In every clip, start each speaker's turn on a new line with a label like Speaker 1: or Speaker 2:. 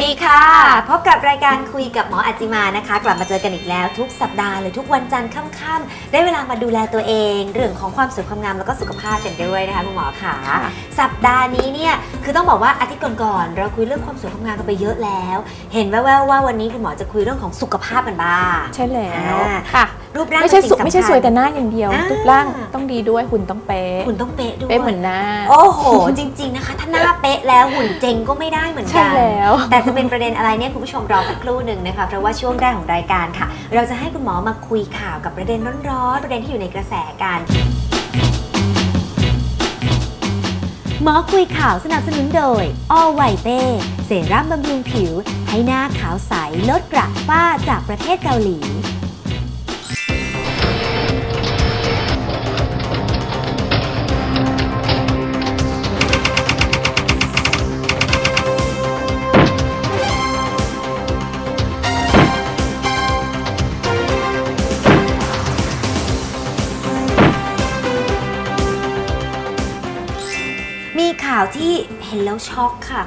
Speaker 1: วัสดีค่ะ พบกับรายการคุยกับหมออัจจิมานะคะ กลับมาเจอกันอีกแล้วทุกสัปดาห์เลยทุกวันจันทร์ค่ำๆได้เวลามาดูแลตัวเอง เรื่องของความสวยความงามแล้วก็สุขภาพกันด้วยนะคะคุณหมอค่ะ
Speaker 2: ค่ะ
Speaker 1: สัปดาห์นี้เนี่ยคือต้องบอกว่าอาทิตย์ก่อนๆเราคุยเรื่องความสวยความงามกันไปเยอะแล้ว เห็นแว่วๆว่าวันนี้คุณหมอจะคุยเรื่องของสุขภาพกันบ้าง
Speaker 2: ใช่แล้ว
Speaker 1: อ่า
Speaker 2: ค่ะ
Speaker 1: รูปร่าง
Speaker 2: ไม่ใช่
Speaker 1: เป็น
Speaker 2: ส
Speaker 1: สิ่งสำคัญ
Speaker 2: ไม่ใช่สวยแต่หน้าอย่างเดียว
Speaker 1: อ่า
Speaker 2: รูปร่างต้องดีด้วยหุ่นต้องเป๊ะ
Speaker 1: หุ่นต้องเป๊ะด้วย
Speaker 2: เป๊ะเหมือนหน้า
Speaker 1: โอ้โห จริง ๆ นะคะ ถ้าหน้าเป๊ะแล้วหุ่นเจงก็ไม่ได้เหมือน
Speaker 2: ใช่
Speaker 1: กัน
Speaker 2: แล้ว
Speaker 1: แต่จะเป็นประเด็นอะไรเนี่ยคุณผู้ชมรอสักครู่หนึ่งนะคะเพราะว่าช่วงแรกของรายการค่ะ เราจะให้คุณหมอมาคุยข่าวกับประเด็นร้อนๆประเด็นที่อยู่ในกระแสกันหมอคุยข่าวสนับสนุนโดย All White Bay เซรั่มบำรุงผิว ให้หน้าขาวใสลดกระฝ้าจากประเทศเกาหลีาวที่เห็นแล้วช็อกค่ะ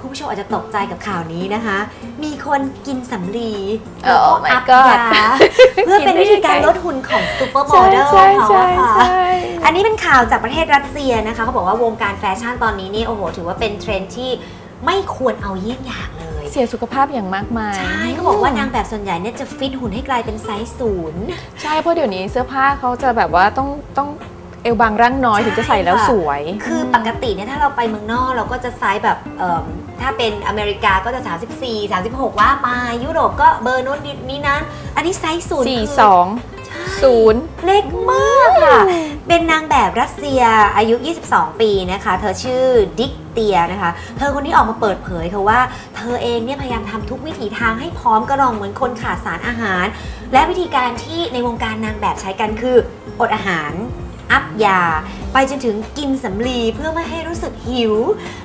Speaker 1: คุณผู้ชมอาจจะตกใจกับข่าวนี้นะคะ มีคนกินสำลี
Speaker 2: โอ้
Speaker 1: แล้วก็
Speaker 2: my
Speaker 1: อัพ
Speaker 2: god
Speaker 1: ยาเพื่อเป็นวิธีการลดหุ่นของซูเปอร์โม
Speaker 2: ใช่
Speaker 1: เดล
Speaker 2: ใช่
Speaker 1: เขา
Speaker 2: ใช่
Speaker 1: อะค่ะ
Speaker 2: ใช่
Speaker 1: อันนี้เป็นข่าวจากประเทศรัสเซียนะคะเขาบอกว่าวงการแฟชั่นตอนนี้นี่โอ้โหถือว่าเป็นเทรนด์ที่ไม่ควรเอาเยี่ยงอย่างเลย
Speaker 2: เสียสุขภาพอย่างมากมาย
Speaker 1: ใช่เขาบอกว่านางแบบส่วนใหญ่เนี่ยจะฟิตหุ่นให้กลายเป็นไซส์ศูนย์
Speaker 2: ใช่เพราะเดี๋ยวนี้เสื้อผ้าเขาจะแบบว่าต้องต้อง เอวบางร่างน้อย
Speaker 1: ใช่
Speaker 2: ถึงจะใส่แล้ว
Speaker 1: ค่ะ
Speaker 2: สวย
Speaker 1: คือปกติเนี่ยถ้าเราไปเมืองนอกเราก็จะไซส์แบบเอิ่มถ้าเป็นอเมริกาก็จะ 34 36 ว่าไปยุโรปก็เบอร์นู้นนี้นั้น อันนี้ไซส์ศูนย์
Speaker 2: สี่
Speaker 1: คือ
Speaker 2: สอง
Speaker 1: ใช่
Speaker 2: ศูนย์
Speaker 1: เล็กมากค่ะ เป็นนางแบบรัสเซียอายุ 22 ปีนะคะ เธอชื่อดิกเตียนะคะ เธอคนนี้ออกมาเปิดเผยค่ะว่า เธอเองเนี่ยพยายามทำทุกวิถีทางให้พร้อมกระรองเหมือนคนขาดสารอาหาร และวิธีการที่ในวงการนางแบบใช้กันคืออดอาหาร อัพยา ไปจนถึงกินสำลีเพื่อไม่ให้รู้สึกหิว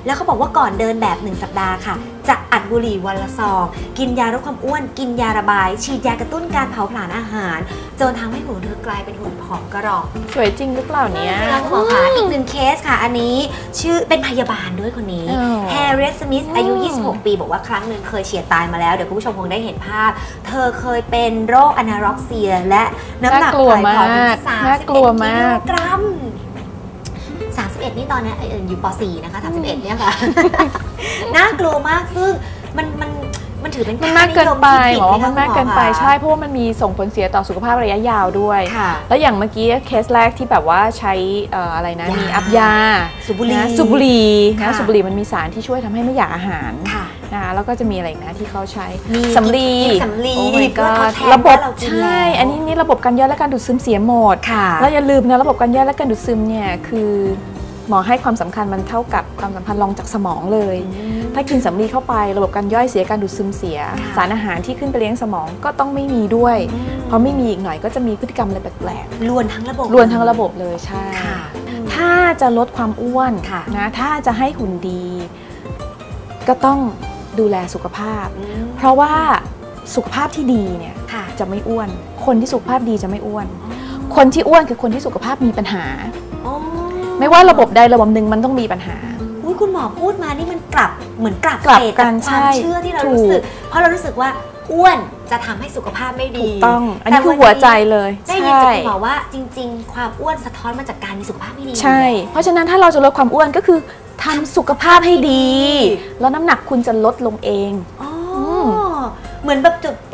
Speaker 1: แล้วเขาบอกว่าก่อนเดินแบบหนึ่งสัปดาห์ค่ะ จะอัดบุหรี่วันละซองกินยาลดความอ้วน กินยาระบาย ฉีดยากระตุ้นการเผาผลาญอาหาร จนทำให้หุ่นเธอกลายเป็นหุ่นผอมกระรอก
Speaker 2: สวยจริงหรือเปล่าเนี่ย
Speaker 1: แล้วคุณหมอคะอีกหนึ่งเคสค่ะ อันนี้ชื่อเป็นพยาบาลด้วยคนนี้
Speaker 2: อ๋อ
Speaker 1: แฮร์ริสสมิธอายุ
Speaker 2: อืม
Speaker 1: 26 ปี บอกว่าครั้งหนึ่งเคยเฉียดตายมาแล้ว เดี๋ยวคุณผู้ชมคงได้เห็นภาพ เธอเคยเป็นโรคอนาร็อกเซีย และน้ำหนัก
Speaker 2: น่ากลัว
Speaker 1: ปล่อยผอมถึง
Speaker 2: มาก
Speaker 1: 31
Speaker 2: น่ากลัวมาก
Speaker 1: กิโลกรัม 31 นี่ตอนเนี้ยเอ่ออยู่ป .4 นะคะ31 เนี่ยค่ะ น่ากลัวมากซึ่งมันมันมันถือเป็น
Speaker 2: มันมากเกินไป
Speaker 1: ค่านิย
Speaker 2: หมอว่า
Speaker 1: ที่
Speaker 2: มันมากเกินไปใช่เพราะว่ามันมีส่งผลเสียต่อสุขภาพระยะยาวด้วย
Speaker 1: ค่ะ
Speaker 2: แล้วอย่างเมื่อกี้เคสแรกที่แบบว่าใช้เอ่ออะไรนะ
Speaker 1: ยามี
Speaker 2: มีอัพยา
Speaker 1: สูบบุหรี่
Speaker 2: นะสูบบุหรี่นะ
Speaker 1: ค่ะ
Speaker 2: สูบบุหรี่มันมีสารที่ช่วยทำให้ไม่อยากอาหาร
Speaker 1: ค่ะ
Speaker 2: นะคะแล้วก็จะมีอะไรอีกนะที่เขาใช้
Speaker 1: มี
Speaker 2: สำลี
Speaker 1: กินสำลี
Speaker 2: โอ้ my
Speaker 1: เพื่อทด
Speaker 2: god
Speaker 1: แทน
Speaker 2: ระบบ
Speaker 1: ว่าเรากิน
Speaker 2: ใช่
Speaker 1: แล้ว
Speaker 2: อันนี้นี่ระบบการย่อยและการดูดซึมเสียหมด
Speaker 1: ค่ะ
Speaker 2: แล้วอย่าลืมนะระบบการย่อยและการดูดซึมเนี่ยคือ หมอให้ความสำคัญมันเท่ากับความสัมพันธ์รองจากสมองเลย ถ้ากินสำลีเข้าไประบบการย่อยเสียการดูดซึมเสีย
Speaker 1: ค่ะ
Speaker 2: สารอาหารที่ขึ้นไปเลี้ยงสมองก็ต้องไม่มีด้วย เพราะไม่มีอีกหน่อยก็จะมีพฤติกรรมอะไรแปลก
Speaker 1: ลวนทั้งระบบ
Speaker 2: ๆรวนทั้งระบบเลยใช่
Speaker 1: ค่ะ
Speaker 2: ถ้าจะลดความอ้วน
Speaker 1: ค่ะ
Speaker 2: นะถ้าจะให้หุ่นดี ก็ต้องดูแลสุขภาพ
Speaker 1: อืม
Speaker 2: เพราะว่าสุขภาพที่ดีเนี่ย
Speaker 1: ค่ะ
Speaker 2: จะไม่อ้วน คนที่สุขภาพดีจะไม่อ้วน คนที่อ้วนคือคนที่สุขภาพมีปัญหา
Speaker 1: อ๋อ
Speaker 2: ไม่ว่าระบบใดระบบหนึ่งมันต้องมีปัญหา
Speaker 1: อุ๊ยคุณหมอพูดมานี่มันกลับเหมือนกลับ
Speaker 2: กลับ
Speaker 1: เศษ
Speaker 2: กั
Speaker 1: จาก
Speaker 2: น
Speaker 1: ความ
Speaker 2: ใช่
Speaker 1: เชื่อที่เรา
Speaker 2: ถูก
Speaker 1: รู้สึก เพราะเรารู้สึกว่าอ้วนจะทำให้สุขภาพไม่ดี
Speaker 2: ถูกต้องอันนี้คือหัวใจเลย
Speaker 1: ได้ยินจากคุณหมอว่าจริง ๆ ความอ้วนสะท้อนมาจากการมีสุขภาพไม่ดี
Speaker 2: ใช่ เพราะฉะนั้นถ้าเราจะลดความอ้วนก็คือทำสุขภาพให้ดี แล้วน้ำหนักคุณจะลดลงเอง
Speaker 1: อ๋ออ
Speaker 2: ม
Speaker 1: เหมือนแบบจุดป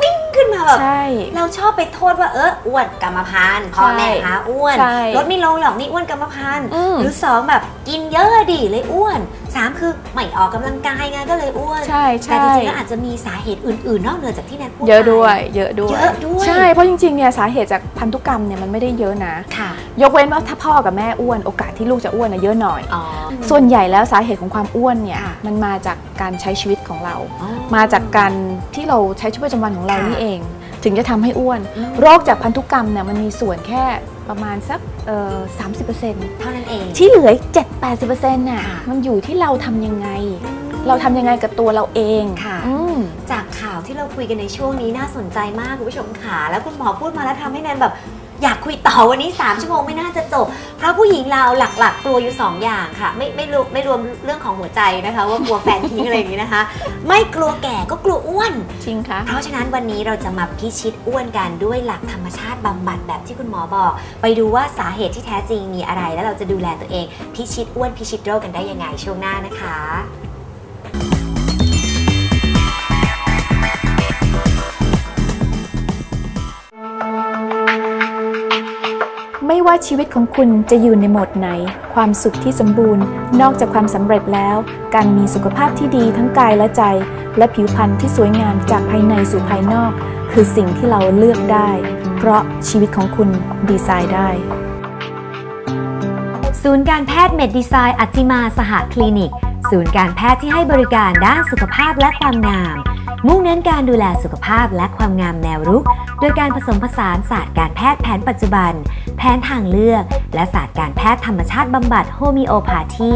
Speaker 1: ิ้งขึ้นมา แบบ
Speaker 2: ใช่
Speaker 1: เราชอบไปโทษว่าเอออ้วนกรรมพันธุ์พ่อแม่หาอ้วน
Speaker 2: ใช่
Speaker 1: ลดไม่ลงหรอกนี่อ้วนกรรมพันธุ์
Speaker 2: อืม
Speaker 1: หรือสองแบบกินเยอะดิเลยอ้วน สามคือไม่ออกกำลังกายไงก็เลยอ้วน
Speaker 2: ใช่
Speaker 1: แต่
Speaker 2: ใช่
Speaker 1: จริงๆแล้วอาจจะมีสาเหตุอื่นๆ นอกเหนือจากที่แนทพูด
Speaker 2: เยอะ
Speaker 1: ไป
Speaker 2: ด้วย เยอะด้วย
Speaker 1: เยอะด้วย
Speaker 2: ใช่เพราะจริงๆเนี่ยสาเหตุจากพันธุกรรมเนี่ยมันไม่ได้เยอะนะ
Speaker 1: ค่ะ
Speaker 2: ยกเว้นว่าถ้าพ่อกับแม่อ้วนโอกาสที่ลูกจะอ้วนนะเยอะหน่อย
Speaker 1: อ๋อ
Speaker 2: ส่วนใหญ่แล้วสาเหตุของความอ้วนเนี่ย
Speaker 1: ค่ะ
Speaker 2: มันมาจากการใช้ชีวิตของเรา
Speaker 1: อ๋อ
Speaker 2: มาจากการที่เราใช้ชีวิตประจำวันของเรา
Speaker 1: ค่ะ
Speaker 2: นี่เอง ถึงจะทำให้อ้วน
Speaker 1: อืม
Speaker 2: โรคจากพันธุกรรมเนี่ยมันมีส่วนแค่ ประมาณสักเอ่อสามสิบเปอร์เซ็นต์
Speaker 1: เท่านั้นเอง
Speaker 2: ที่เหลือเจ็ดแปดสิบเปอร์เซ็นต์น่ะ
Speaker 1: ค่ะ
Speaker 2: มันอยู่ที่เราทำยังไง เราทำยังไงกับตัวเราเอง
Speaker 1: ค่ะ
Speaker 2: อืม
Speaker 1: จากข่าวที่เราคุยกันในช่วงนี้น่าสนใจมากคุณผู้ชมค่ะแล้วคุณหมอพูดมาแล้วทำให้แนนแบบ อยากคุยต่อวันนี้ 3 ชั่วโมงไม่น่าจะจบ เพราะผู้หญิงเราหลักๆ กลัวอยู่ 2 อย่างค่ะ ไม่ไม่รวมไม่รวมเรื่องของหัวใจนะคะ ว่ากลัวแฟนทิ้งอะไรอย่างนี้นะคะ ไม่กลัวแก่ก็กลัวอ้วน
Speaker 2: จริงคะ
Speaker 1: เพราะฉะนั้นวันนี้เราจะมาพิชิตอ้วนกันด้วยหลักธรรมชาติบำบัดแบบที่คุณหมอบอก ไปดูว่าสาเหตุที่แท้จริงมีอะไร แล้วเราจะดูแลตัวเอง พิชิตอ้วนพิชิตโรคกันได้ยังไงช่วงหน้านะคะ
Speaker 2: ว่าชีวิตของคุณจะอยู่ในโหมดไหน ความสุขที่สมบูรณ์ นอกจากความสำเร็จแล้ว การมีสุขภาพที่ดีทั้งกายและใจ และผิวพรรณที่สวยงามจากภายในสู่ภายนอก คือสิ่งที่เราเลือกได้ เพราะชีวิตของคุณดีไซน์ได้
Speaker 1: ศูนย์การแพทย์เมดดีไซน์อัจจิมาสหคลินิก ศูนย์การแพทย์ที่ให้บริการด้านสุขภาพและความงาม มุ่งเน้นการดูแลสุขภาพและความงามแนวรุก โดยการผสมผสานศาสตร์การแพทย์แผนปัจจุบัน แผนทางเลือก และศาสตร์การแพทย์ธรรมชาติบำบัดโฮมิโอพาธี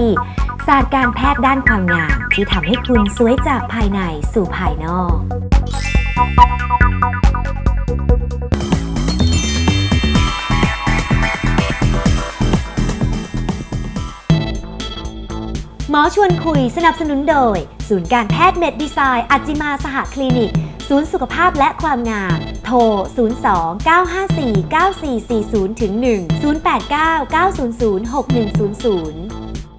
Speaker 1: ศาสตร์การแพทย์ด้านความงาม ที่ทำให้คุณสวยจากภายในสู่ภายนอก หมอชวนคุยสนับสนุนโดย ศูนย์การแพทย์เมดดีไซน์ อัจจิมาสหคลินิก ศูนย์สุขภาพและความงาม โทร 02 954 9440ถึง1 089 900 6100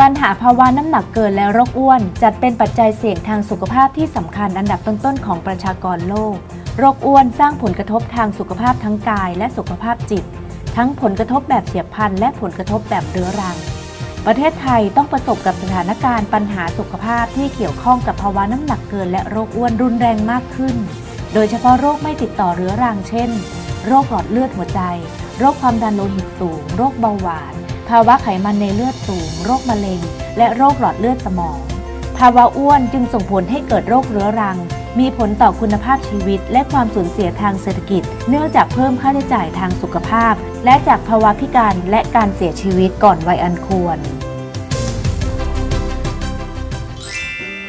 Speaker 3: ปัญหาภาวะน้ำหนักเกินและโรคอ้วน จัดเป็นปัจจัยเสี่ยงทางสุขภาพที่สำคัญอันดับต้นๆของประชากรโลก โรคอ้วนสร้างผลกระทบทางสุขภาพทั้งกายและสุขภาพจิต ทั้งผลกระทบแบบเฉียบพลันและผลกระทบแบบเรื้อรัง ประเทศไทยต้องประสบกับสถานการณ์ปัญหาสุขภาพที่เกี่ยวข้องกับภาวะน้ำหนักเกินและโรคอ้วนรุนแรงมากขึ้น โดยเฉพาะโรคไม่ติดต่อเรื้อรังเช่น โรคหลอดเลือดหัวใจ โรคความดันโลหิตสูง โรคเบาหวาน ภาวะไขมันในเลือดสูง โรคมะเร็ง และโรคหลอดเลือดสมอง ภาวะอ้วนจึงส่งผลให้เกิดโรคเรื้อรัง มีผลต่อคุณภาพชีวิต และความสูญเสียทางเศรษฐกิจ เนื่องจากเพิ่มค่าใช้จ่ายทางสุขภาพ และจากภาวะพิการและการเสียชีวิตก่อนวัยอันควร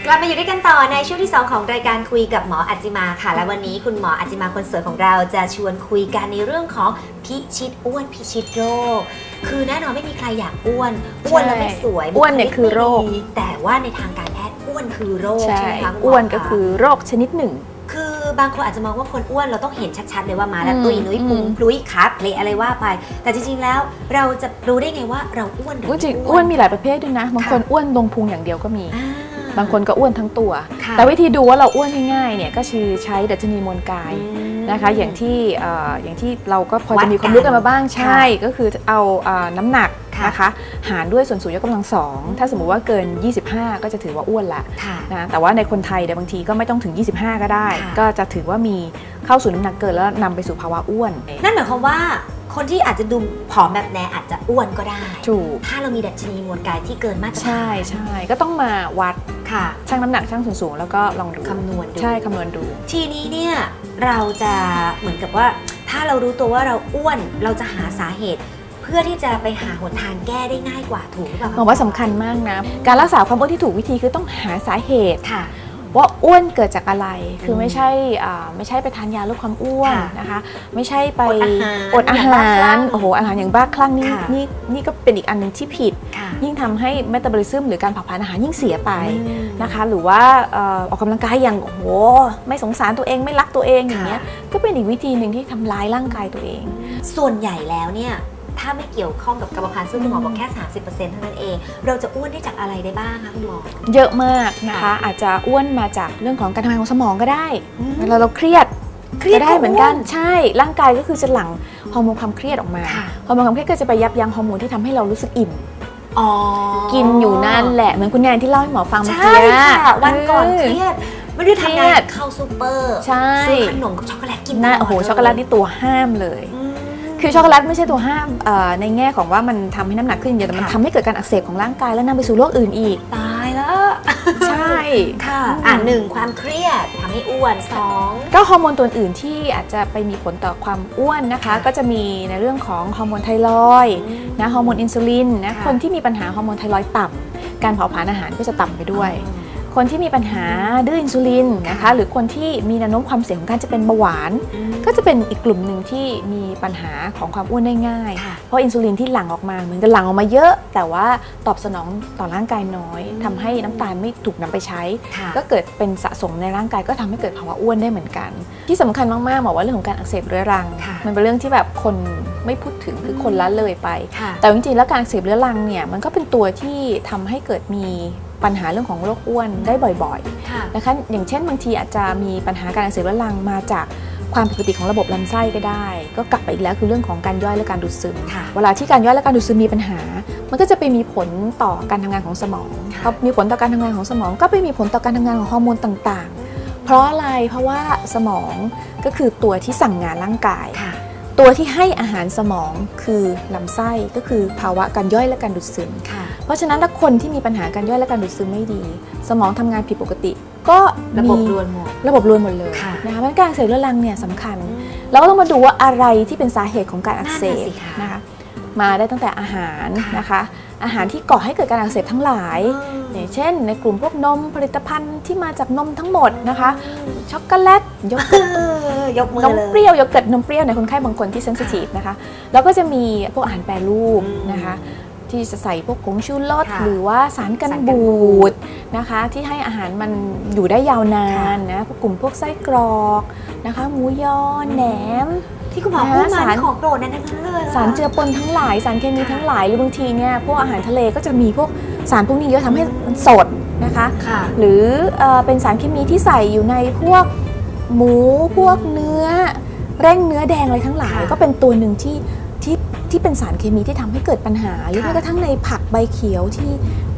Speaker 1: กลับมาอยู่ด้วยกันต่อในช่วงที่ 2 ของรายการคุยกับหมออัจจิมาค่ะ และวันนี้คุณหมออัจจิมาคนสวยของเราจะชวนคุยกันในเรื่องของ พิชิตอ้วนพิชิตโรค คือแน่นอนไม่มีใครอยากอ้วน อ้วนแล้วไม่สวย
Speaker 2: อ้วนเนี่ยคือโรค
Speaker 1: บุลิกไม่ดีแต่ว่าในทางการแพทย์อ้วนคือโรค
Speaker 2: ใช่
Speaker 1: ใช่ไหมคะคุณหม
Speaker 2: อ้วนก็ะคือโรคชนิดหนึ่ง
Speaker 1: คือบางคนอาจจะมองว่าคนอ้วนเราต้องเห็นชัดๆ เลยว่ามาแล้ว
Speaker 2: อืม
Speaker 1: ตุยนุ้ยพุง
Speaker 2: อืม
Speaker 1: พลุยขาเพลอะไรว่าไป แต่จริงๆแล้วเราจะรู้ได้ไงว่าเราอ้วนหรือ
Speaker 2: อ้วนจริง
Speaker 1: ไม่
Speaker 2: อ้วนมีหลายประเภทด้วยนะบางคน
Speaker 1: ค่ะ
Speaker 2: อ้วนลงพุงอย่างเดียวก็มี
Speaker 1: อ่า
Speaker 2: บางคนก็อ้วนทั้งตัว
Speaker 1: ค่ะ
Speaker 2: แต่วิธีดูว่าเราอ้วนง่ายๆเนี่ยก็คือใช้ดัชนีมวลกาย
Speaker 1: อืม
Speaker 2: นะคะ อย่างที่เอ่ออย่างที่เราก็พอ
Speaker 1: วัด
Speaker 2: จะมีความรู้กันมาบ้าง
Speaker 1: กัน
Speaker 2: ใช่ ก็คือเอาเอ่อน้ำหนัก
Speaker 1: ค่ะ
Speaker 2: นะคะหารด้วยส่วนสูงยกกำลังสองถ้าสมมุติว่าเกิน 25 ก็จะถือว่าอ้วนละ
Speaker 1: ค่ะ
Speaker 2: นะแต่ว่าในคนไทยเนี่ยบางทีก็ไม่ต้องถึง 25 ก็ได้
Speaker 1: ค่ะ
Speaker 2: ก็จะถือว่ามีเข้าสู่น้ำหนักเกินแล้วนำไปสู่ภาวะอ้วน
Speaker 1: นั่นหมายความว่า คนที่อาจจะดูผอมแบบแนอาจจะอ้วนก็ได้
Speaker 2: ถูก
Speaker 1: ถ้าเรามีดัชนีมวลกายที่เกินมาตรฐาน
Speaker 2: ใช่ใช่ก็ต้องมาวัด
Speaker 1: ค่ะ
Speaker 2: ชั่งน้ำหนักชั่งส่วนสูงแล้วก็ลองดู
Speaker 1: คำนวณดู
Speaker 2: ใช่คำนวณดู
Speaker 1: ทีนี้เนี่ยเราจะเหมือนกับว่า ถ้าเรารู้ตัวว่าเราอ้วนเราจะหาสาเหตุเพื่อที่จะไปหาหนทางแก้ได้ง่ายกว่าถูกหรือเปล่า
Speaker 2: ผมว่าสำคัญมากนะ การรักษาความอ้วนที่ถูกวิธีคือต้องหาสาเหตุ
Speaker 1: ค่ะ
Speaker 2: ว่าอ้วนเกิดจากอะไร คือ
Speaker 1: ม
Speaker 2: ไม่ใช่อ่าไม่ใช่ไปทานยาลดความอ้วน
Speaker 1: ค่ะ
Speaker 2: นะคะ ไม่ใช่ไป
Speaker 1: อดอาหาร
Speaker 2: อดอา
Speaker 1: อย่างบ้าคลั่
Speaker 2: หางรโอ้โหอาหารอย่างบ้าคลั่งนี่
Speaker 1: ค่ะ
Speaker 2: นี่นี่ก็เป็นอีกอันหนึงที่ผิด
Speaker 1: ค่ะ
Speaker 2: ยิ่งทำให้เมตาบอลิซึมหรือการเผาผลาญอาหารยิ่งเสียไป
Speaker 1: อืม
Speaker 2: นะคะ หรือว่าเอ่อออกกำลังกายอย่างโอ้โหไม่สงสารตัวเองไม่รักตัวเองอย่างเงี้ยก็เป็นอีกวิธีหนึ่งที่ทำร้ายร่างกายตัวเอง
Speaker 1: ส่วนใหญ่แล้วเนี่ย ถ้าไม่เกี่ยวข้องกับกรรมพันธุ์ซึ่งคุณหมอบอกแค่ 30%เท่านั้นเอง เราจะอ้วนได้จากอะไรได้บ้างคะคุณหมอ
Speaker 2: เยอะมากนะคะ
Speaker 1: ค่ะ
Speaker 2: อาจจะอ้วนมาจากเรื่องของการทำงานของสมองก็ได้
Speaker 1: อืม
Speaker 2: เวลาเราเครียด
Speaker 1: เครียด
Speaker 2: ก็ได้เหมือนกัน
Speaker 1: ก็อ้วน
Speaker 2: ใช่ ร่างกายก็คือจะหลั่งฮอร์โมนความเครียดออกมา
Speaker 1: ค่ะ
Speaker 2: ฮอร์โมนความเครียดก็จะไปยับยั้งฮอร์โมนที่ทำให้เรารู้สึกอิ่ม
Speaker 1: อ๋อ
Speaker 2: กินอยู่นั่นแหละเหมือนคุณแนนที่เล่าให้หมอฟังเมื่อ
Speaker 1: ใช่
Speaker 2: กี้
Speaker 1: ค่ะวันก่อน
Speaker 2: เเค
Speaker 1: รียดไม่ได้ทำ
Speaker 2: เครี
Speaker 1: งาย
Speaker 2: ด
Speaker 1: นเข้าซูเปอร์
Speaker 2: ใช่
Speaker 1: ซื้อขนมกับช็อกโกแลตกิน
Speaker 2: น่า
Speaker 1: ตลด
Speaker 2: โอ้โหช็อกโกแลตนี่ตัวห้ามเลย
Speaker 1: อืม
Speaker 2: คือช็อกโกแลตไม่ใช่ตัวห้ามเอ่อในแง่ของว่ามันทำให้น้ำหนักขึ้นอย่างเดียวแต่มัน
Speaker 1: ค่ะ
Speaker 2: ทำให้เกิดการอักเสบของร่างกายแล้วนำไปสู่โรคอื่นอีก
Speaker 1: ตายแล้ว
Speaker 2: ใช่
Speaker 1: ค่ะ
Speaker 2: อืม
Speaker 1: อ่าหนึ่งความเครียดทำให้อ้วนสอง
Speaker 2: ก็ฮอร์โมนตัวอื่นที่อาจจะไปมีผลต่อความอ้วนนะคะ
Speaker 1: ค่ะ
Speaker 2: ก็จะมีในเรื่องของฮอร์โมนไทรอยด์นะฮอร์โมนอินซูลินนะ
Speaker 1: ค่ะ
Speaker 2: คนที่มีปัญหาฮอร์โมนไทรอยด์ต่ำการเผาผลาญอาหารก็จะต่ำไปด้วย คนที่มีปัญหาดื้ออินซูลินนะคะหรือคนที่มีแนวโน้มความเสี่ยงของการจะเป็นเบาหวาน ก็จะเป็นอีกกลุ่มหนึ่งที่มีปัญหาของความอ้วนได้ง่าย
Speaker 1: ค่ะ
Speaker 2: เพราะอินซูลินที่หลั่งออกมาเหมือนกับหลั่งออกมาเยอะ แต่ว่าตอบสนองต่อร่างกายน้อยทำให้น้ำตาลไม่ถูกนำไปใช้
Speaker 1: ค่ะ
Speaker 2: ก็เกิดเป็นสะสมในร่างกายก็ทำให้เกิดภาวะอ้วนได้เหมือนกัน ที่สำคัญมากๆบอกว่าเรื่องของการอักเสบเรื้อรัง
Speaker 1: ค่ะ
Speaker 2: มันเป็นเรื่องที่แบบคนไม่พูดถึงคือคนละเลยไป
Speaker 1: ค่ะ
Speaker 2: แต่จริงๆแล้วการอักเสบเรื้อรังเนี่ยมันก็เป็นตัวที่ทำให้เกิดมี ปัญหาเรื่องของโรคอ้วนได้บ่อย
Speaker 1: ค่ะ
Speaker 2: ๆนะคะอย่างเช่นบางทีอาจจะมีปัญหาการอักเสบเรื้อรังมาจากความผิดปกติของระบบลำไส้ก็ได้ ก็กลับไปอีกแล้วคือเรื่องของการย่อยและการดูดซึม
Speaker 1: ค่ะ
Speaker 2: เวลาที่การย่อยและการดูดซึมมีปัญหา มันก็จะไปมีผลต่อการทำงานของสมอง
Speaker 1: ค่ะ
Speaker 2: พอมีผลต่อการทำงานของสมอง ก็ไปมีผลต่อการทำงานของฮอร์โมนต่างๆ เพราะอะไรเพราะว่าสมองก็คือตัวที่สั่งงานร่างกาย
Speaker 1: ค่ะ
Speaker 2: ตัวที่ให้อาหารสมองคือลำไส้ก็คือภาวะการย่อยและการดูดซึม
Speaker 1: ค่ะ
Speaker 2: เพ ราะฉะนั้นถ้าคนที่มีปัญหาการย่อยและการดูดซึมไม่ดี สมองทำงานผิดปกติ ก็
Speaker 1: ระบบ
Speaker 2: มี
Speaker 1: รวนหมด
Speaker 2: ระบบรวนหมดเลย
Speaker 1: ค่ะ
Speaker 2: นะคะเพราะฉะนั้นการอักเสบเรื้อรังเนี่ยสำคัญ เราก็ต้องมาดูว่าอะไรที่เป็นสาเหตุของการอักเส
Speaker 1: นั่น
Speaker 2: บ
Speaker 1: น่ะสิคะ
Speaker 2: นะคะมาได้ตั้งแต่อาหาร
Speaker 1: ค่ะ
Speaker 2: นะคะ อาหารที่ก่อให้เกิดการอักเสบทั้งหลายอย่างเช่น ในกลุ่มพวกนมผลิตภัณฑ์ที่มาจากนมทั้งหมดนะคะ ช็อกโกแลตโยเกิร์ต
Speaker 1: เออยกมือน
Speaker 2: ม
Speaker 1: เลย
Speaker 2: เปรี้ยวโยเกิร์ตนมเปรี้ยวในคนไข้บางคนที่เซนซิทีฟนะคะ แล้วก็จะมีพวกอาหารแปรรูป
Speaker 1: อืม
Speaker 2: นะคะ ที่จะใส่พวกผงชูรส
Speaker 1: ค่ะ
Speaker 2: หรือว่าสารกัน
Speaker 1: สารกันบู
Speaker 2: บู
Speaker 1: ด
Speaker 2: ดนะคะ ที่ให้อาหารมันอยู่ได้ยาวนานนะพวกกลุ่มพวกไส้กรอกนะคะ หมูยอแหนม
Speaker 1: ที่คุณหมอ
Speaker 2: นะ
Speaker 1: พูดมา
Speaker 2: สาร
Speaker 1: นี่ของโปรดนั่นทั้งนั้นเลยะ
Speaker 2: สารเจือปนทั้งหลาย สารเคมีทั้งหลายหรือบางทีเนี่ยพวกอาหารทะเลก็จะมีพวกสารพวกนี้เยอะทำให้มันสดนะคะ
Speaker 1: ค่ะ
Speaker 2: หรือเออเป็นสารเคมีที่ใส่อยู่ในพวกหมูพวกเนื้อ เร่งเนื้อแดงอะไรทั้งหลาย
Speaker 1: ค่ะ
Speaker 2: ก็เป็นตัวหนึ่งที่ ที่ที่เป็นสารเคมีที่ทำให้เกิดปัญหา หรือ
Speaker 1: ค่ะ
Speaker 2: แม้กระทั่งในผักใบเขียวที่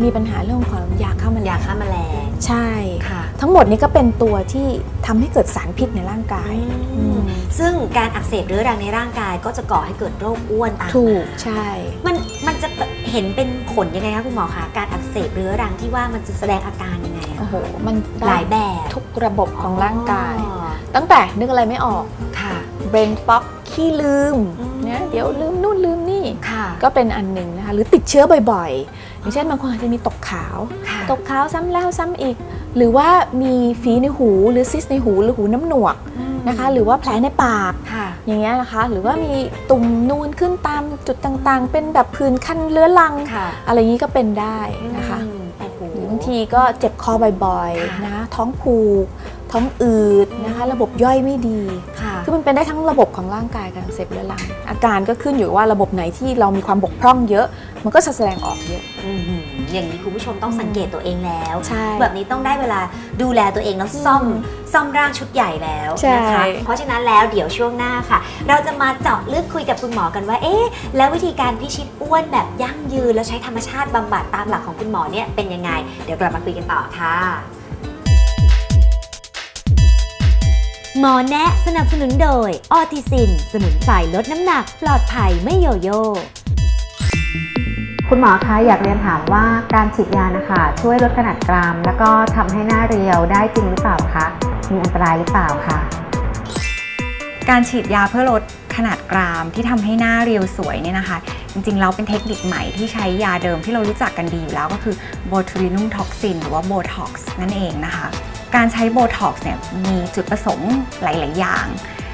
Speaker 2: มีปัญหาเรื่องของยาฆ่าแมล
Speaker 1: ยางฆ่าแมลง
Speaker 2: ใช่
Speaker 1: ค่ะ
Speaker 2: ทั้งหมดนี้ก็เป็นตัวที่ทำให้เกิดสารพิษในร่างกาย
Speaker 1: อืม
Speaker 2: อืม
Speaker 1: ซึ่งการอักเสบเรื้อรังในร่างกายก็จะก่อให้เกิดโรคอ้วนตาม
Speaker 2: ถู
Speaker 1: มาก
Speaker 2: ใช่
Speaker 1: มันมันจะเห็นเป็นผลยังไงคะคุณหมอคะการอักเสบเรื้อรังที่ว่ามันจะแสดงอาการยังไงอะ
Speaker 2: โอ้โหมัน
Speaker 1: หลายแบบ
Speaker 2: ทุกระบบของร่างกาย
Speaker 1: อ๋อ
Speaker 2: ตั้งแต่นึกอะไรไม่ออก
Speaker 1: ค่ะ
Speaker 2: brain fog ขี้ลืม
Speaker 1: อืม
Speaker 2: เนี่ยเดี๋ยวลืมนู่นลืมนี่
Speaker 1: ค่ะ
Speaker 2: ก็เป็นอันหนึ่งนะคะหรือติดเชื้อบ่อยๆ อย่างเช่นบางคนอาจจะมีตกขาว
Speaker 1: ค่ะ
Speaker 2: ตกขาวซ้ำแล้วซ้ำอีก หรือว่ามีฝีในหูหรือซิสในหูหรือหูน้ำหนวก
Speaker 1: อืม
Speaker 2: นะคะหรือว่าแผลในปาก
Speaker 1: ค่ะ
Speaker 2: อย่างเงี้ยนะคะ หรือว่ามีตุ่มนูนขึ้นตามจุดต่างๆ เป็นแบบผื่นคันเรื้อรัง
Speaker 1: ค่ะ
Speaker 2: อะไรอย่างนี้ก็เป็นได้นะคะ
Speaker 1: อืมโอ้โห
Speaker 2: หรือบางทีก็เจ็บคอบ่อย
Speaker 1: ค่ะ
Speaker 2: ๆนะคะท้องผูก ท้องอืดนะคะ ระบบย่อยไม่ดี
Speaker 1: ค่ะ
Speaker 2: คือมันเป็นได้ทั้งระบบของร่างกายการอักเสบเรื้อรัง อาการก็ขึ้นอยู่ว่าระบบไหนที่เรามีความบกพร่องเยอะ มันก็จะแสดงออกเยอะ
Speaker 1: อืมอย่างนี้คุณผู้ชมต้องสังเกตตัวเองแล้ว
Speaker 2: ใช่
Speaker 1: แบบนี้ต้องได้เวลาดูแลตัวเองแล้วซ่อม
Speaker 2: อืม
Speaker 1: ซ่อมร่างชุดใหญ่แล้ว
Speaker 2: ใช่
Speaker 1: นะคะเพราะฉะนั้นแล้วเดี๋ยวช่วงหน้าค่ะ เราจะมาเจาะลึกคุยกับคุณหมอกันว่า เอ๊ะ แล้ววิธีการพิชิตอ้วนแบบยั่งยืน แล้วใช้ธรรมชาติบำบัดตามหลักของคุณหมอเนี่ยเป็นยังไง เดี๋ยวกลับมาคุยกันต่อค่ะ หมอแนะสนับสนุนโดย ออทิซิน สมุนไพรลดน้ำหนัก ปลอดภัยไม่โยโย่
Speaker 4: คุณหมอคะอยากเรียนถามว่าการฉีดยานะคะช่วยลดขนาดกราม แล้วก็ทำให้หน้าเรียวได้จริงหรือเปล่าคะมีอันตรายหรือเปล่าคะ
Speaker 5: การฉีดยาเพื่อลดขนาดกรามที่ทำให้หน้าเรียวสวยเนี่ยนะคะ จริงๆแล้วเป็นเทคนิคใหม่ที่ใช้ยาเดิมที่เรารู้จักกันดีอยู่แล้วก็คือ botulinum toxin หรือว่า botox นั่นเองนะคะ การใช้ botox เนี่ยมีจุดประสงค์หลาย ๆ อย่าง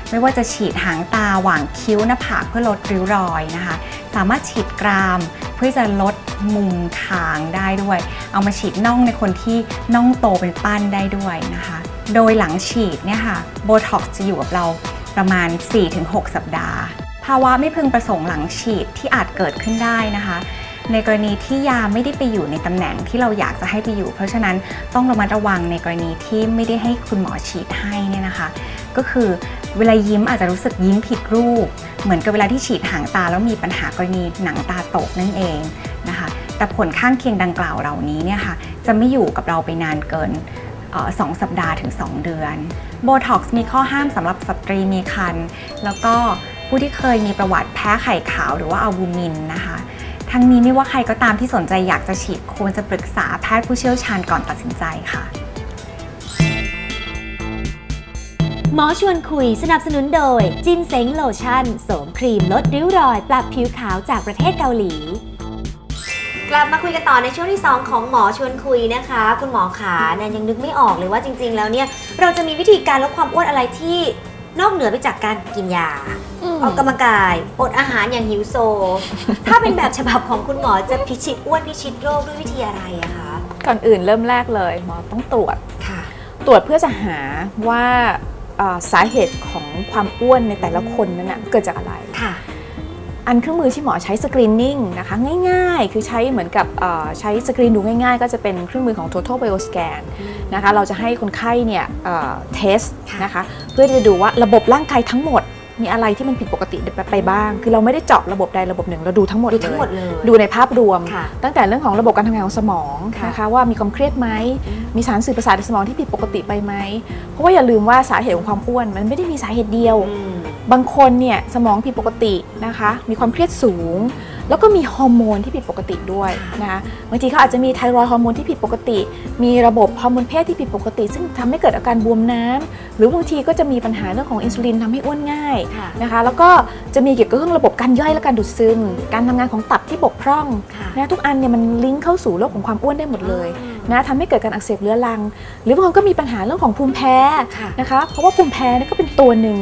Speaker 5: ไม่ว่าจะฉีดหางตาหว่างคิ้วหน้าผากเพื่อลดริ้วรอยนะคะ สามารถฉีดกรามเพื่อจะลดมุมคางได้ด้วย เอามาฉีดน่องในคนที่น่องโตเป็นปั้นได้ด้วยนะคะ โดยหลังฉีดเนี่ยค่ะโบท็อกซ์จะอยู่กับเราประมาณ 4-6 สัปดาห์ ภาวะไม่พึงประสงค์หลังฉีดที่อาจเกิดขึ้นได้นะคะ ในกรณีที่ยาไม่ได้ไปอยู่ในตำแหน่งที่เราอยากจะให้ไปอยู่ เพราะฉะนั้นต้องระมัดระวังในกรณีที่ไม่ได้ให้คุณหมอฉีดให้เนี่ยนะคะ ก็คือเวลายิ้มอาจจะรู้สึกยิ้มผิดรูป เหมือนกับเวลาที่ฉีดหางตาแล้วมีปัญหากรณีหนังตาตกนั่นเองนะคะ แต่ผลข้างเคียงดังกล่าวเหล่านี้เนี่ยค่ะจะไม่อยู่กับเราไปนานเกินออสองสัปดาห์ถึง 2 เดือนโบท็อกซ์มีข้อห้ามสำหรับสตรีมีครรภ์แล้วก็ผู้ที่เคยมีประวัติแพ้ไข่ขาวหรือว่าอัลบูมินนะคะ ทั้งนี้ไม่ว่าใครก็ตามที่สนใจอยากจะฉีดควรจะปรึกษาแพทย์ผู้เชี่ยวชาญก่อนตัดสินใจค่ะ
Speaker 1: หมอชวนคุยสนับสนุนโดย จินเซ็งโลชั่นโสมครีมลดริ้วรอย ปรับผิวขาวจากประเทศเกาหลี กลับมาคุยกันต่อในช่วงที่ 2 ของหมอชวนคุยนะคะ คุณหมอขาแนนยังนึกไม่ออกเลยว่าจริง ๆ แล้วเนี่ยเราจะมีวิธีการลดความอ้วนอะไรที่ นอกเหนือไปจากการกินยา ออกกำลังกายอดอาหารอย่างหิวโซ ถ้าเป็นแบบฉบับของคุณหมอจะพิชิตอ้วนพิชิตโรคด้วยวิธีอะไรอะคะ
Speaker 2: ก่อนอื่นเริ่มแรกเลยหมอต้องตรวจ
Speaker 1: ค่ะ
Speaker 2: ตรวจเพื่อจะหาว่าเอ่อสาเหตุของความอ้วนในแต่ละคนนั้นนะเกิดจากอะไร
Speaker 1: ค่ะ
Speaker 2: อันเครื่องมือที่หมอใช้สกรีนนิ่งนะคะง่ายๆ คือใช้เหมือนกับใช้สกรีนดูง่ายๆ ก็จะเป็นเครื่องมือของ total bioscan นะคะเราจะให้คนไข้เนี่ยเทสนะคะเพื่อจะดูว่าระบบร่างกายทั้งหมด มีอะไรที่มันผิดปกติไปบ้าง คือเราไม่ได้เจาะระบบใดระบบหนึ่ง เราดูทั้งหมด
Speaker 1: ดู
Speaker 2: เล
Speaker 1: ทั้งหมด
Speaker 2: ย
Speaker 1: เลย
Speaker 2: ดูในภาพรวม
Speaker 1: ค่ะ
Speaker 2: ตั้งแต่เรื่องของระบบการทำงานของสมอง
Speaker 1: ค่ะ
Speaker 2: นะคะว่ามีความเครียดไหม
Speaker 1: อืม
Speaker 2: มีสารสื่อประสาทในสมองที่ผิดปกติไปไหม เพราะว่าอย่าลืมว่าสาเหตุของความอ้วน มันไม่ได้มีสาเหตุเดียว
Speaker 1: อืม
Speaker 2: บางคนเนี่ยสมองผิดปกตินะคะ มีความเครียดสูงแล้วก็มีฮอร์โมนที่ผิดปกติด้วยนะคะบางทีเขาอาจจะมีไทรอยด์ฮอร์โมนที่ผิดปกติ มีระบบฮอร์โมนเพศที่ผิดปกติ ซึ่งทำให้เกิดอาการบวมน้ำหรือบางทีก็จะมีปัญหาเรื่องของอินซูลินทำให้อ้วนง่าย
Speaker 1: ค่ะ
Speaker 2: นะคะแล้วก็จะมีเกี่ยวกับเรื่องระบบการย่อยและการดูดซึม การทำงานของตับที่บกพร่อง
Speaker 1: ค่ะ
Speaker 2: นะทุกอันเนี่ยมันลิงก์เข้าสู่โรคของความอ้วนได้หมดเลยนะทำให้เกิดการอักเสบเรื้อรัง หรือบางคนก็มีปัญหาเรื่องของภูมิแพ้
Speaker 1: ค่ะ
Speaker 2: นะคะเพราะว่าภูมิแพ้เนี่ยก็เป็นตัวหนึ่ง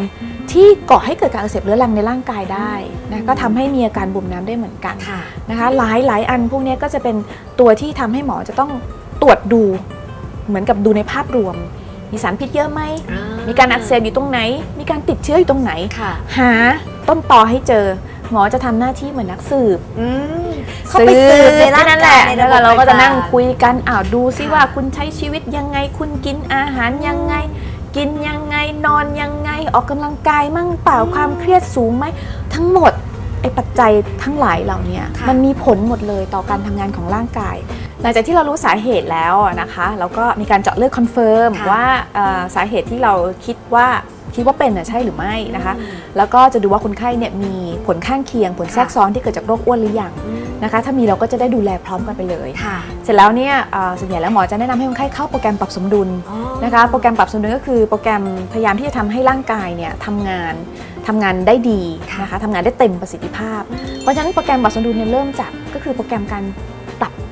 Speaker 2: ที่ก่อให้เกิดการอักเสบเรื้อรังในร่างกายได้นะก็ทำให้มีอาการบวมน้ำได้เหมือนกัน
Speaker 1: ค่ะ
Speaker 2: นะคะหลายหลายอันพวกเนี้ยก็จะเป็นตัวที่ทำให้หมอจะต้องตรวจดูเหมือนกับดูในภาพรวม มีสารพิษเยอะไหม มีการอักเสบอยู่ตรงไหน มีการติดเชื้ออยู่ตรงไหน
Speaker 1: ค่ะ
Speaker 2: หาต้นตอให้เจอ หมอจะทำหน้าที่เหมือนนักสืบ
Speaker 1: อืมเขาไปสืบในร่าง
Speaker 2: นั่นแห
Speaker 1: กาย
Speaker 2: ละ
Speaker 1: ใน
Speaker 2: แล้
Speaker 1: ระ
Speaker 2: ว
Speaker 1: บบ
Speaker 2: ก็เราก็จะ
Speaker 1: ต่างๆ
Speaker 2: นั่งคุยกันอ้าวดูซิ
Speaker 1: ค่ะ
Speaker 2: ว่าคุณใช้ชีวิตยังไง คุณกินอาหารยังไง กินยังไงนอนยังไง ออกกำลังกายมั่งเปล่าความเครียดสูงไหมทั้งหมดไอ้ปัจจัยทั้งหลายเหล่าเนี้ย
Speaker 1: ค่ะ
Speaker 2: มันมีผลหมดเลยต่อการทำงานของร่างกาย หลังจากที่เรารู้สาเหตุแล้วนะคะเราก็มีการเจาะเลือดคอนเฟิร์ม
Speaker 1: ค่ะ
Speaker 2: ว่าเอ่อสาเหตุที่เราคิดว่าคิดว่าเป็นน่ะใช่หรือไม่นะคะ แล้วก็จะดูว่าคนไข้เนี่ยมีผลข้างเคียง ผลแทรกซ้อนที่เกิดจากโรคอ้วนหรือยัง
Speaker 1: อืม
Speaker 2: นะคะ ถ้ามีเราก็จะได้ดูแลพร้อมกันไปเลย
Speaker 1: ค่ะ
Speaker 2: เสร็จแล้วเนี่ยเอ่อส่วนใหญ่แล้วหมอจะแนะนำให้คนไข้เข้าโปรแกรมปรับสมดุล
Speaker 1: อ๋อ
Speaker 2: นะคะ โปรแกรมปรับสมดุลก็คือโปรแกรมพยายามที่จะทำให้ร่างกายเนี่ยทำงานทำงานได้ดีนะคะทำงานได้เต็มประสิทธิภาพ เพราะฉะนั้นโปรแกรมปรับสมดุลเนี่ยเริ่มจากก็คือโปรแกรมการปรับ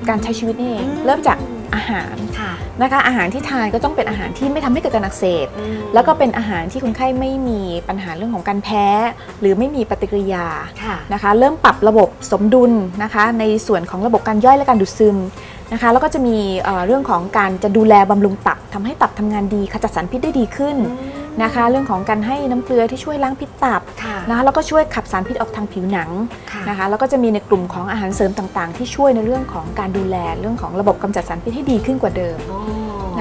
Speaker 2: การใช้ชีวิตนี่เอง
Speaker 1: อืม
Speaker 2: เริ่มจากอาหาร
Speaker 1: ค่ะ
Speaker 2: นะคะอาหารที่ทานก็ต้องเป็นอาหารที่ไม่ทำให้เกิดการอักเสบ
Speaker 1: อืม
Speaker 2: แล้วก็เป็นอาหารที่คนไข้ไม่มีปัญหาเรื่องของการแพ้ หรือไม่มีปฏิกิริยา
Speaker 1: ค่ะ
Speaker 2: นะคะเริ่มปรับระบบสมดุลนะคะในส่วนของระบบการย่อยและการดูดซึมนะคะแล้วก็จะมีเอ่อเรื่องของการจะดูแลบำรุงตับทำให้ตับทำงานดีขจัดสารพิษได้ดีขึ้น นะคะ เรื่องของการให้น้ำเกลือที่ช่วยล้างพิษตับ
Speaker 1: ค่ะ
Speaker 2: นะคะแล้วก็ช่วยขับสารพิษออกทางผิวหนัง
Speaker 1: ค่ะ
Speaker 2: นะคะแล้วก็จะมีในกลุ่มของอาหารเสริมต่างๆ ที่ช่วยในเรื่องของการดูแลเรื่องของระบบกำจัดสารพิษให้ดีขึ้นกว่าเดิม
Speaker 1: อ๋อ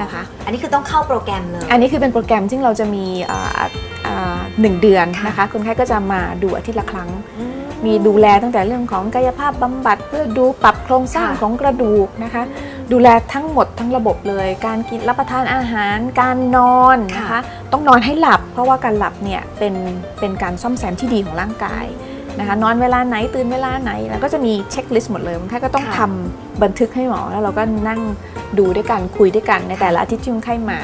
Speaker 2: นะคะ
Speaker 1: อันนี้คือต้องเข้าโปรแกรมเลย
Speaker 2: อันนี้คือเป็นโปรแกรมที่เราจะมีเอ่อเอ่อหนึ่งเดือน
Speaker 1: ค่ะ
Speaker 2: นะคะคนไข้ก็จะมาดูอาทิตย์ละครั้ง
Speaker 1: อื
Speaker 2: มีดูแลตั้งแต่เรื่องของกายภาพบำบัดเพื่อดูปรับโครงสร้าง
Speaker 1: ค่ะ
Speaker 2: ของกระดูกนะคะ ดูแลทั้งหมดทั้งระบบเลย การกินรับประทานอาหาร การนอนนะคะ ต้องนอนให้หลับ เพราะว่าการหลับเนี่ยเป็นเป็นการซ่อมแซมที่ดีของร่างกายนะคะนอนเวลาไหนตื่นเวลาไหน แล้วก็จะมีเช็คลิสต์หมดเลยคนไข้ก็ต้อง
Speaker 1: ค่ะ
Speaker 2: ทำบันทึกให้หมอ แล้วเราก็นั่งดูด้วยกันคุยด้วยกันในแต่ละอาทิตย์ที่คนไข้มา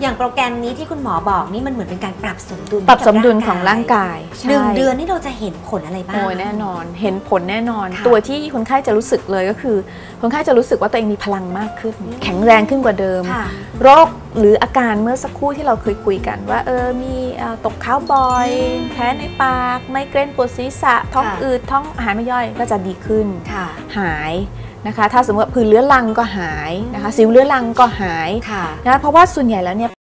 Speaker 1: อย่างโปรแกรมนี้ที่คุณหมอบอกนี่มันเหมือนเป็นการปรับสมดุล
Speaker 2: ปรับสมดุลของร่างกาย
Speaker 1: หนึ่ง
Speaker 2: ใช่
Speaker 1: เดือนนี่เราจะเห็นผลอะไรบ้าง
Speaker 2: โอ้ยแน่นอน เห็นผลแน่นอน
Speaker 1: ค่ะ
Speaker 2: ตัวที่คนไข้จะรู้สึกเลยก็คือ คนไข้จะรู้สึกว่าตัวเองมีพลังมากขึ้น
Speaker 1: อืม
Speaker 2: แข็งแรงขึ้นกว่าเดิม
Speaker 1: ค่ะ
Speaker 2: โรคหรืออาการเมื่อสักครู่ที่เราเคยคุยกันว่าเออมีเอ่อตกข้าวบ่อย
Speaker 1: อืม
Speaker 2: แพ้ในปาก ไมเกรนปวดศีรษะ ท้อง
Speaker 1: ค่ะ
Speaker 2: อืดท้องอาหารไม่ย่อยก็จะดีขึ้น
Speaker 1: ค่ะ
Speaker 2: หาย นะคะ ถ้าสมมติว่าผื่นเรื้อรังก็หายนะคะสิวเรื้อรังก็หาย
Speaker 1: ค่ะ
Speaker 2: นะเพราะว่าส่วนใหญ่แล้วเนี่ย